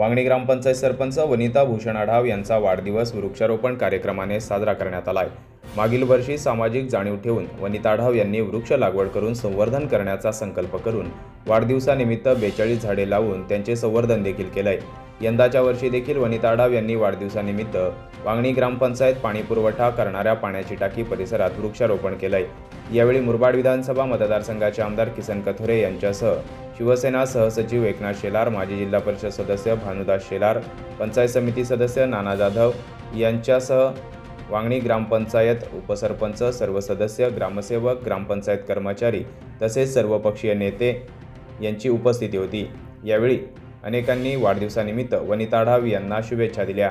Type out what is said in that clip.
वांगणी ग्रामपंचायत सरपंच वनिता भूषण आढाव यांचा वाढदिवस वृक्षारोपण कार्यक्रमाने साजरा करण्यात आला आहे मागील वर्षी सामाजिक जाणीव ठेवून वनिता आढाव यांनी वृक्ष लागवड करून संवर्धन करण्याचा संकल्प करून वाढदिवसानिमित्त बेचाळीस झाडे लावून त्यांचे संवर्धन देखील केलंय. यंदाच्या वर्षी देखील वनिता आढाव यांनी वाढदिवसानिमित्त वांगणी ग्रामपंचायत पाणीपुरवठा करणाऱ्या पाण्याची टाकी परिसरात वृक्षारोपण केलंय. यावेळी मुरबाड विधानसभा मतदारसंघाचे आमदार किसन कथोरे यांच्यासह शिवसेना सहसचिव एकनाथ शेलार माजी जिल्हा परिषद सदस्य भानुदास शेलार पंचायत समिती सदस्य नाना जाधव यांच्यासह वांगणी ग्रामपंचायत उपसरपंच सर्व सदस्य ग्रामसेवक ग्रामपंचायत कर्मचारी तसेच सर्वपक्षीय नेते यांची उपस्थिती होती. यावेळी अनेकांनी वाढदिवसानिमित्त वनिता ढाव यांना शुभेच्छा दिल्या.